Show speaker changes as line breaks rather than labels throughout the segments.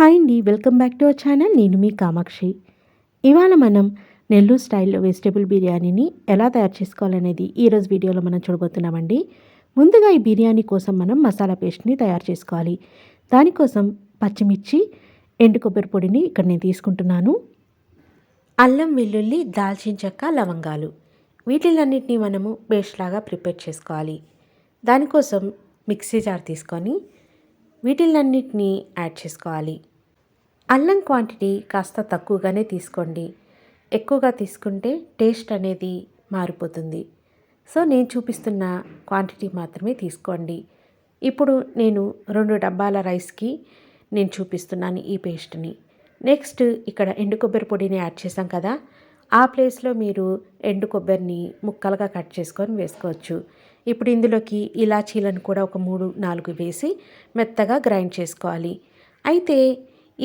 Hi అండి welcome back to our channel. నేను మీ కామాక్షి. ఇవాళ మనం నెల్లూరు స్టైల్లో వెజిటేబుల్ బిర్యానీని ఎలా తయారు చేసుకోవాలనేది ఈరోజు వీడియోలో మనం చూడబోతున్నామండి. ముందుగా ఈ బిర్యానీ కోసం మనం మసాలా పేస్ట్ని తయారు చేసుకోవాలి. దానికోసం పచ్చిమిర్చి ఎండు కొబ్బరి పొడిని ఇక్కడ నేను తీసుకుంటున్నాను. అల్లం వెల్లుల్లి దాల్చిన చెక్క లవంగాలు. వీటిలన్నిటిని మనము పేస్ట్ లాగా ప్రిపేర్ చేసుకోవాలి. దానికోసం మిక్సీ జార్ తీసుకొని వీటిలన్నిటినీ యాడ్ చేసుకోవాలి. అల్లం క్వాంటిటీ కాస్త తక్కువగానే తీసుకోండి. ఎక్కువగా తీసుకుంటే టేస్ట్ అనేది మారిపోతుంది. సో నేను చూపిస్తున్న క్వాంటిటీ మాత్రమే తీసుకోండి. ఇప్పుడు నేను రెండు డబ్బాల రైస్కి నేను చూపిస్తున్నాను ఈ పేస్ట్ని. నెక్స్ట్ ఇక్కడ ఎండు కొబ్బరి పొడిని యాడ్ చేసాం కదా ఆ ప్లేస్లో మీరు ఎండు కొబ్బరిని ముక్కలుగా కట్ చేసుకొని వేసుకోవచ్చు. ఇప్పుడు ఇందులోకి ఇలాచీలను కూడా ఒక మూడు నాలుగు వేసి మెత్తగా గ్రైండ్ చేసుకోవాలి. అయితే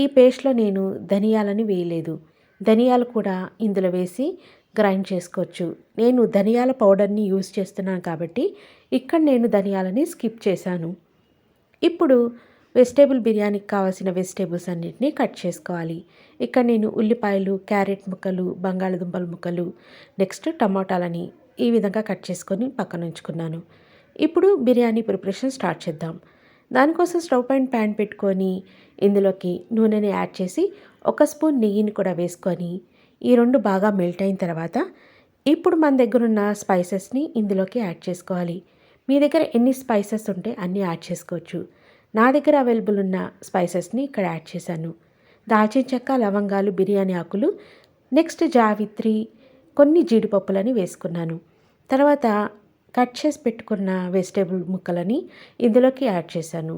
ఈ పేస్ట్లో నేను ధనియాలని వేయలేదు. ధనియాలు కూడా ఇందులో వేసి గ్రైండ్ చేసుకోవచ్చు. నేను ధనియాల పౌడర్ని యూస్ చేస్తున్నాను కాబట్టి ఇక్కడ నేను ధనియాలని స్కిప్ చేశాను. ఇప్పుడు వెజిటేబుల్ బిర్యానీకి కావాల్సిన వెజిటేబుల్స్ అన్నిటినీ కట్ చేసుకోవాలి. ఇక్కడ నేను ఉల్లిపాయలు క్యారెట్ ముక్కలు బంగాళదుంపల ముక్కలు నెక్స్ట్ టమాటాలని ఈ విధంగా కట్ చేసుకొని పక్కన ఉంచుకున్నాను. ఇప్పుడు బిర్యానీ ప్రిపరేషన్ స్టార్ట్ చేద్దాం. దానికోసం స్టవ్ పైన ప్యాన్ పెట్టుకొని ఇందులోకి నూనెని యాడ్ చేసి ఒక స్పూన్ నెయ్యిని కూడా వేసుకొని ఈ రెండు బాగా మెల్ట్ అయిన తర్వాత ఇప్పుడు మన దగ్గర ఉన్న స్పైసెస్ని ఇందులోకి యాడ్ చేసుకోవాలి. మీ దగ్గర ఎన్ని స్పైసెస్ ఉంటే అన్నీ యాడ్ చేసుకోవచ్చు. నా దగ్గర అవైలబుల్ ఉన్న స్పైసెస్ని ఇక్కడ యాడ్ చేశాను. దాల్చిన చెక్క లవంగాలు బిర్యానీ ఆకులు నెక్స్ట్ జావిత్రి కొన్ని జీడిపప్పులని వేసుకున్నాను. తర్వాత కట్ చేసి పెట్టుకున్న వెజిటేబుల్ ముక్కలని ఇందులోకి యాడ్ చేశాను.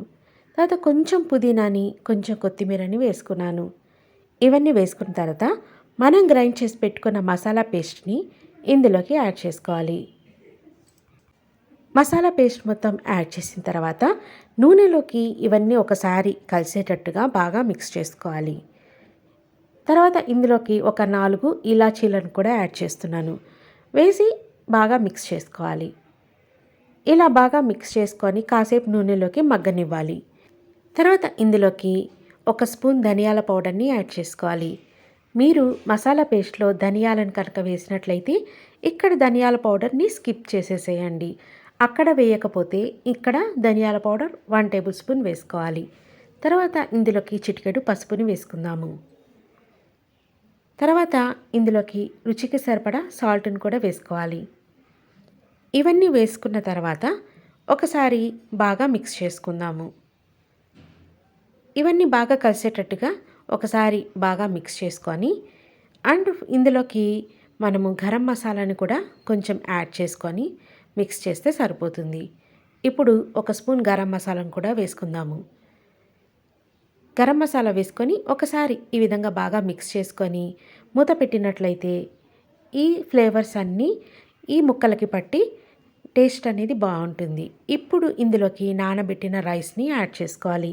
తర్వాత కొంచెం పుదీనాని కొంచెం కొత్తిమీరని వేసుకున్నాను. ఇవన్నీ వేసుకున్న తర్వాత మనం గ్రైండ్ చేసి పెట్టుకున్న మసాలా పేస్ట్ని ఇందులోకి యాడ్ చేసుకోవాలి. మసాలా పేస్ట్ మొత్తం యాడ్ చేసిన తర్వాత నూనెలోకి ఇవన్నీ ఒకసారి కలిసేటట్టుగా బాగా మిక్స్ చేసుకోవాలి. తర్వాత ఇందులోకి ఒక నాలుగు ఇలాచీలను కూడా యాడ్ చేస్తున్నాను. వేసి బాగా మిక్స్ చేసుకోవాలి. ఇలా బాగా మిక్స్ చేసుకొని కాసేపు నూనెలోకి మగ్గనివ్వాలి. తర్వాత ఇందులోకి ఒక స్పూన్ ధనియాల పౌడర్ని యాడ్ చేసుకోవాలి. మీరు మసాలా పేస్ట్లో ధనియాలను కనుక వేసినట్లయితే ఇక్కడ ధనియాల పౌడర్ని స్కిప్ చేసేసేయండి. అక్కడ వేయకపోతే ఇక్కడ ధనియాల పౌడర్ వన్ టేబుల్ స్పూన్ వేసుకోవాలి. తర్వాత ఇందులోకి చిటికెడు పసుపుని వేసుకుందాము. తర్వాత ఇందులోకి రుచికి సరిపడా సాల్ట్ని కూడా వేసుకోవాలి. ఇవన్నీ వేసుకున్న తర్వాత ఒకసారి బాగా మిక్స్ చేసుకుందాము. ఇవన్నీ బాగా కలిసేటట్టుగా ఒకసారి బాగా మిక్స్ చేసుకొని అండ్ ఇందులోకి మనము గరం మసాలాని కూడా కొంచెం యాడ్ చేసుకొని మిక్స్ చేస్తే సరిపోతుంది. ఇప్పుడు ఒక స్పూన్ గరం మసాలాను కూడా వేసుకుందాము. గరం మసాలా వేసుకొని ఒకసారి ఈ విధంగా బాగా మిక్స్ చేసుకొని మూత పెట్టినట్లయితే ఈ ఫ్లేవర్స్ అన్నీ ఈ ముక్కలకి పట్టి టేస్ట్ అనేది బాగుంటుంది. ఇప్పుడు ఇందులోకి నానబెట్టిన రైస్ని యాడ్ చేసుకోవాలి.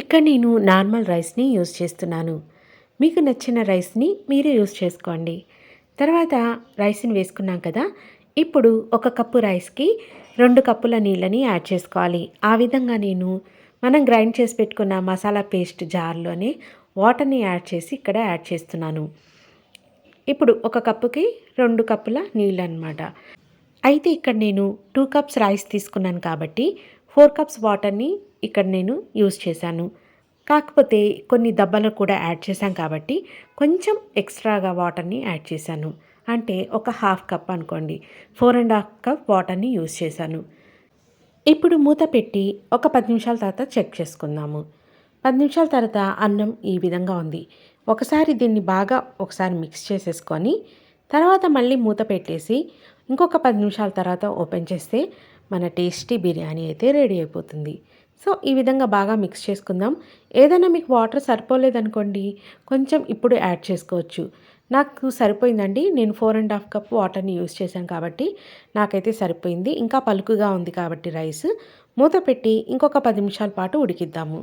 ఇక్కడ నేను నార్మల్ రైస్ని యూస్ చేస్తున్నాను. మీకు నచ్చిన రైస్ని మీరు యూస్ చేసుకోండి. తర్వాత రైస్ని వేసుకున్నాం కదా ఇప్పుడు ఒక కప్పు రైస్కి రెండు కప్పుల నీళ్ళని యాడ్ చేసుకోవాలి. ఆ విధంగా నేను మనం గ్రైండ్ చేసి పెట్టుకున్న మసాలా పేస్ట్ జార్లోనే వాటర్ని యాడ్ చేసి ఇక్కడ యాడ్ చేస్తున్నాను. ఇప్పుడు ఒక కప్పుకి రెండు కప్పుల నీళ్ళు అనమాట అయితే ఇక్కడ నేను టూ కప్స్ రైస్ తీసుకున్నాను కాబట్టి ఫోర్ కప్స్ వాటర్ని ఇక్కడ నేను యూస్ చేశాను. కాకపోతే కొన్ని దెబ్బలు కూడా యాడ్ చేశాం కాబట్టి కొంచెం ఎక్స్ట్రాగా వాటర్ని యాడ్ చేశాను. అంటే ఒక హాఫ్ కప్ అనుకోండి. ఫోర్ అండ్ హాఫ్ కప్ వాటర్ని యూస్ చేశాను. ఇప్పుడు మూత పెట్టి ఒక పది నిమిషాల తర్వాత చెక్ చేసుకుందాము. పది నిమిషాల తర్వాత అన్నం ఈ విధంగా ఉంది. ఒకసారి దీన్ని బాగా ఒకసారి మిక్స్ చేసేసుకొని తర్వాత మళ్ళీ మూత పెట్టేసి ఇంకొక పది నిమిషాల తర్వాత ఓపెన్ చేస్తే మన టేస్టీ బిర్యానీ అయితే రెడీ అయిపోతుంది. సో ఈ విధంగా బాగా మిక్స్ చేసుకుందాం. ఏదైనా మీకు వాటర్ సరిపోలేదనుకోండి కొంచెం ఇప్పుడు యాడ్ చేసుకోవచ్చు. నాకు సరిపోయిందండి. నేను ఫోర్ అండ్ హాఫ్ కప్ వాటర్ని యూస్ చేశాను కాబట్టి నాకైతే సరిపోయింది. ఇంకా పలుకుగా ఉంది కాబట్టి రైస్ మూత పెట్టి ఇంకొక పది నిమిషాల పాటు ఉడికిద్దాము.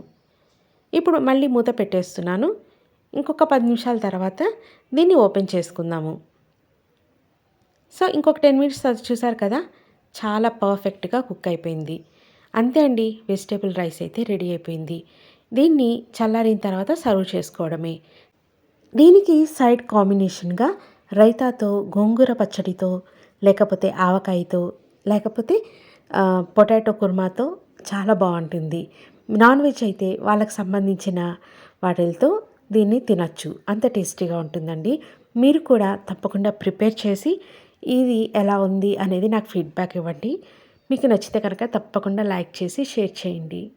ఇప్పుడు మళ్ళీ మూత పెట్టేస్తున్నాను. ఇంకొక పది నిమిషాల తర్వాత దీన్ని ఓపెన్ చేసుకుందాము. సో ఇంకొక టెన్ మినిట్స్ చూసారు కదా చాలా పర్ఫెక్ట్గా కుక్ అయిపోయింది. అంతే అండి వెజిటేబుల్ రైస్ అయితే రెడీ అయిపోయింది. దీన్ని చల్లారిన తర్వాత సర్వ్ చేసుకోవడమే. దీనికి సైడ్ కాంబినేషన్గా రైతాతో గోంగూర పచ్చడితో లేకపోతే ఆవకాయతో లేకపోతే పొటాటో కుర్మాతో చాలా బాగుంటుంది. నాన్ వెజ్ అయితే వాళ్ళకి సంబంధించిన వాటితో దీన్ని తినచ్చు. అంత టేస్టీగా ఉంటుందండి. మీరు కూడా తప్పకుండా ప్రిపేర్ చేసి ఇది ఎలా ఉంది అనేది నాకు ఫీడ్బ్యాక్ ఇవ్వండి. మీకు నచ్చితే కనుక తప్పకుండా లైక్ చేసి షేర్ చేయండి.